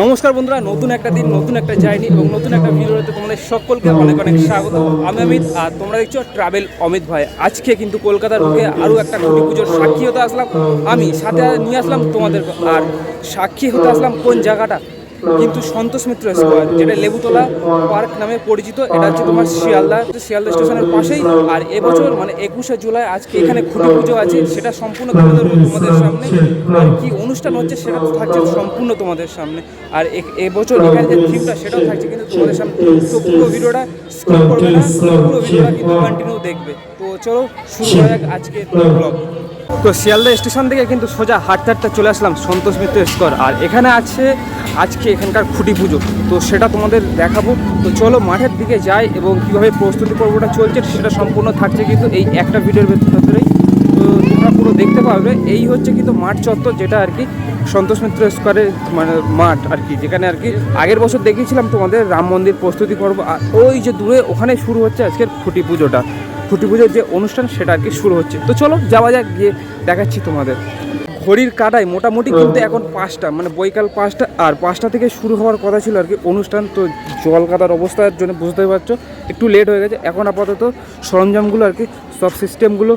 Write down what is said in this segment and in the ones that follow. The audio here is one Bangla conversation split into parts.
নমস্কার বন্ধুরা, নতুন একটা দিন, নতুন একটা জার্নি এবং নতুন একটা ভিডিওতে তোমাদের সকলকে অনেক অনেক স্বাগত। আমি অমিত, আর তোমরা দেখছ ট্রাভেল অমিত ভাই। আজকে কিন্তু কলকাতার বুকে আরও একটা কালী পুজোর সাক্ষী হতে আসলাম। আমি সাথে নিয়ে আসলাম তোমাদের, আর সাক্ষী হতে আসলাম কোন জায়গাটা? কিন্তু সন্তোষ মিত্র স্কোয়ার যেটা লেবুতলা পার্ক নামে পরিচিত এটা হচ্ছে তোমার শিয়ালদা শিয়ালদা স্টেশনের পাশেই। আর এবছর মানে একুশে জুলাই আজকে এখানে খুঁটি পুজো আছে সেটা সম্পূর্ণ তোমাদের সামনে। আর কি অনুষ্ঠান হচ্ছে সেটা তো থাকছে সম্পূর্ণ তোমাদের সামনে। আর এবছর এখানে যে থিমটা সেটাও থাকছে কিন্তু তোমাদের সামনে। তো পুরো ভিডিওটা স্কিপ করবে না পুরো ভিডিওটা কিন্তু কন্টিনিউ দেখবে। তো চলো শুরু করা যাক আজকে ব্লগ তো শিয়ালদা স্টেশন থেকে কিন্তু সোজা হাঁটতে হাঁটতে চলে আসলাম সন্তোষ মিত্র স্কোয়ার। আর এখানে আছে আজকে এখানকার খুঁটি পুজো। তো সেটা তোমাদের দেখাবো। তো চলো মাঠের দিকে যাই এবং কীভাবে প্রস্তুতি পর্বটা চলছে সেটা সম্পূর্ণ থাকছে কিন্তু এই একটা ভিডিওর ভেতরেই তো তোমরা পুরো দেখতে পাবে এই হচ্ছে কিন্তু মাঠ চত্বর যেটা আর কি সন্তোষ মিত্র স্কোয়ারের মানে মাঠ আর কি, যেখানে আর কি আগের বছর দেখিয়েছিলাম তোমাদের রাম মন্দির প্রস্তুতি পর্ব। আর ওই যে দূরে ওখানে শুরু হচ্ছে আজকের খুঁটি পুজোটা। খুঁটি পুজোর যে অনুষ্ঠান সেটা আর কি শুরু হচ্ছে। তো চলো যাওয়া যাক গিয়ে দেখাচ্ছি তোমাদের। ঘড়ির কাটায় মোটামুটি কিন্তু এখন পাঁচটা মানে বৈকাল পাঁচটা আর পাঁচটা থেকে শুরু হওয়ার কথা ছিল আর কি অনুষ্ঠান তো জল কাদার অবস্থার জন্য বুঝতে পারছ একটু লেট হয়ে গেছে। এখন আপাতত সরঞ্জামগুলো আর কি সব সিস্টেমগুলো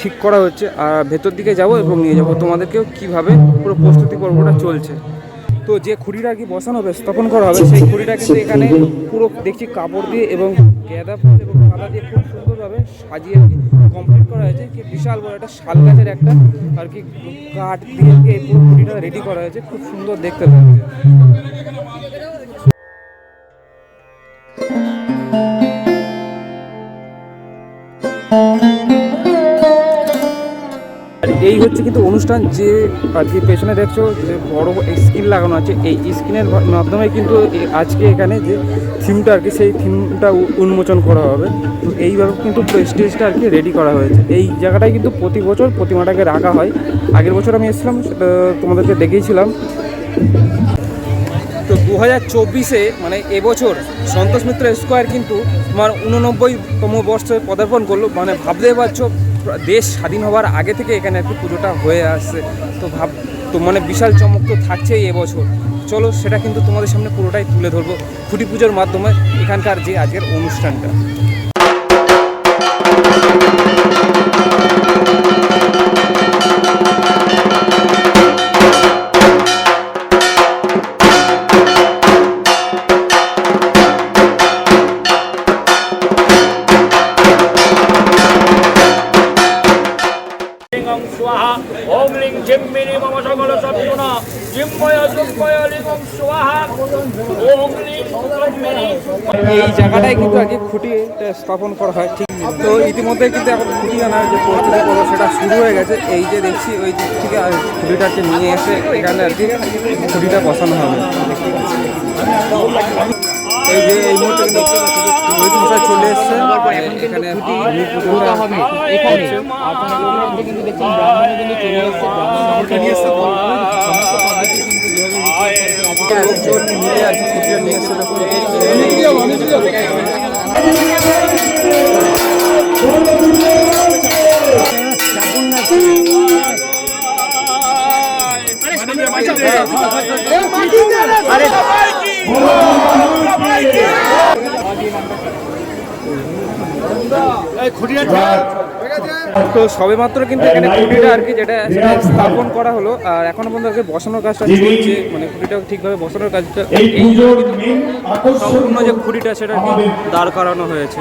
ঠিক করা হচ্ছে। আর ভেতর দিকে যাব এবং নিয়ে যাব। তোমাদেরকেও কীভাবে পুরো প্রস্তুতি পর্বটা চলছে। তো যে খুঁড়িটা আর কি বসানো হবে স্থাপন করা হবে। সেই খুঁড়িটা কিন্তু এখানে পুরো দেখছি কাপড় দিয়ে এবং গেঁদা ফুল এবং পাতা দিয়ে খুব সুন্দরভাবে সাজিয়ে আর কি কমপ্লিট করা হয়েছে। কি বিশাল বড় একটা শাল গাছের একটা আর কি কাঠ দিয়ে এই পুরো রেডি করা হয়েছে। খুব সুন্দর দেখতে লাগছে। হচ্ছে কিন্তু অনুষ্ঠান যে আর কি পেছনে দেখছ যে বড় স্ক্রিন লাগানো আছে। এই স্ক্রিনের মাধ্যমে কিন্তু আজকে এখানে যে থিমটা আর কি, সেই থিমটা উন্মোচন করা হবে। তো এইভাবে কিন্তু স্টেজটা আর কি রেডি করা হয়েছে। এই জায়গাটায় কিন্তু প্রতি বছর প্রতিমাটাকে রাখা হয়। আগের বছর আমি এসেছিলাম, সেটা তোমাদেরকে দেখিয়েছিলাম। তো দু হাজার চব্বিশে মানে এবছর সন্তোষ মিত্র স্কোয়ার কিন্তু তোমার উননব্বইতম বর্ষে পদার্পণ করল। মানে ভাবতে পারছ দেশ স্বাধীন হওয়ার আগে থেকে এখানে একটু পুজোটা হয়ে আসছে। তো ভাব, তো মানে বিশাল চমক তো থাকছেই এবছর। চলো সেটা কিন্তু তোমাদের সামনে পুরোটাই তুলে ধরবো খুঁটি পুজোর মাধ্যমে এখানকার যে আজকের অনুষ্ঠানটা। স্থাপন করা হয় ঠিক তো ইতিমধ্যে কিন্তু এখন খুঁটি আনার যে প্রস্তুতি করব সেটা শুরু হয়ে গেছে। এই যে দেখছি ওই দিক থেকে আর খুঁটিটাকে নিয়ে এসে এখানে আর কি খুঁটিটা বসানো হবে। এই যে এই মুহূর্তে দেখতে পাচ্ছি রোহিত মশাই চলে এসছে। এখানে লোকজন মিলে আর কি খুঁটিটা নিয়ে তো সবে মাত্র কিন্তু এখানে খুঁটিটা আর কি যেটা স্থাপন করা হলো আর এখনও পর্যন্ত আর বসানোর কাজটা চলছে মানে খুঁটিটা ঠিকভাবে বসানোর কাজটা এই সম্পূর্ণ যে খুঁটিটা সেটা দাঁড় করানো হয়েছে।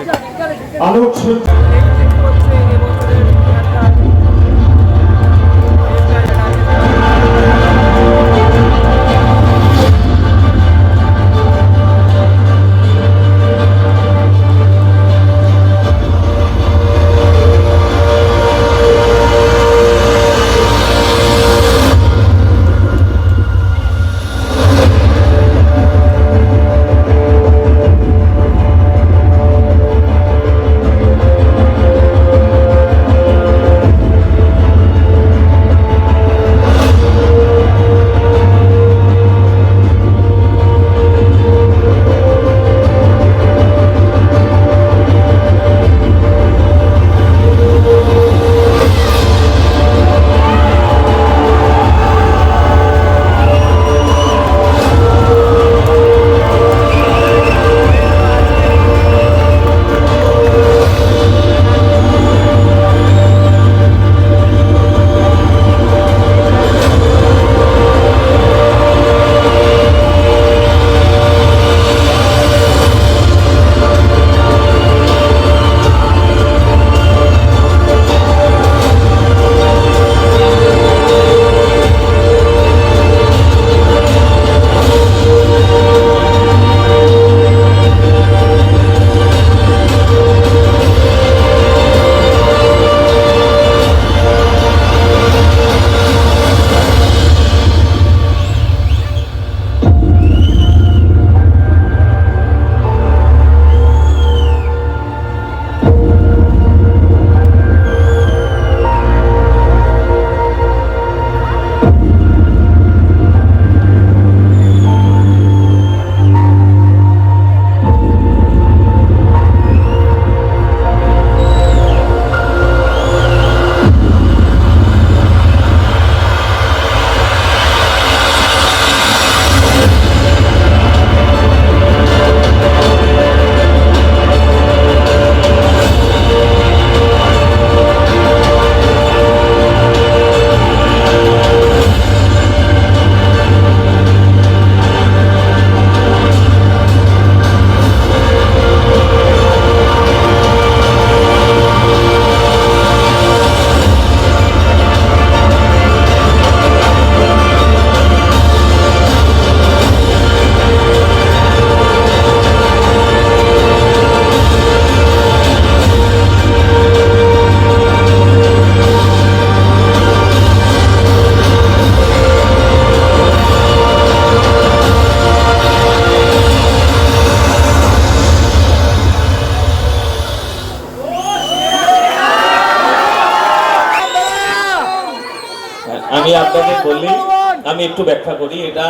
আমি একটু ব্যাখ্যা করি, এটা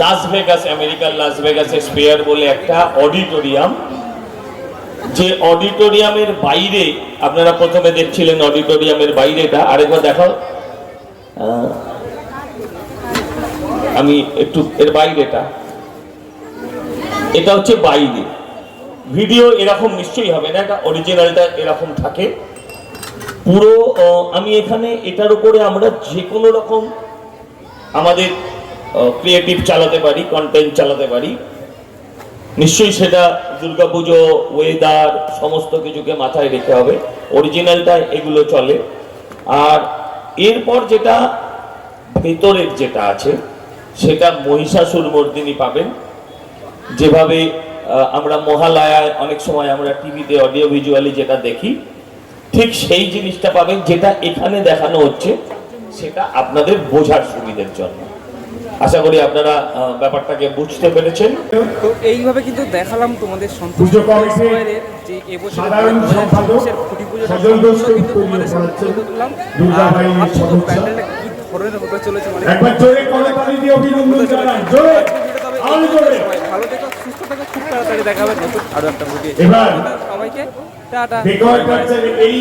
লাস ভেগাস আমেরিকার লাস ভেগাসের স্পেয়ার বলে একটা অডিটোরিয়াম যে অডিটোরিয়ামের বাইরে, আপনারা প্রথমে দেখছিলেন অডিটোরিয়ামের বাইরেটা, আরেকবার দেখাও। আমি একটু এর বাইরেটা। এটা হচ্ছে বাইরে। ভিডিও এরকম নিশ্চয়ই হবে না, এটা অরিজিনালটা এরকম থাকে। পুরো আমি এখানে এটার উপরে আমরা যে কোনো রকম আমাদের ক্রিয়েটিভ চালাতে পারি কন্টেন্ট চালাতে পারি। নিশ্চয়ই সেটা দুর্গাপুজো ওয়েদার সমস্ত কিছুকে মাথায় রেখে হবে। অরিজিনালটা এগুলো চলে। আর এরপর যেটা ভেতরের যেটা আছে, সেটা মহিষাসুর মর্দিনী পাবেন। যেভাবে আমরা মহালয়ায় অনেক সময় আমরা টিভিতে অডিও ভিজুয়ালি যেটা দেখি ঠিক সেই জিনিসটা পাবেন যেটা এখানে দেখানো হচ্ছে সেটা আপনাদের বোঝার সুবিধের জন্য। আশা করি আপনারা ব্যাপারটাকে বুঝতে পেরেছেন। তো এইভাবে কিন্তু দেখালাম তোমাদের সন্তোষ যে এবছর খুঁটি পুজো কিন্তু তোমাদের সামনে তুলে ধরলাম আর। প্যান্ডেলটা কি ধরনের হতে চলেছে মানে? ভালো সুস্থ থেকো খুব তাড়াতাড়ি নতুন একটা ভিডিও সবাইকে টাটা। ডেকোরেটরদের এই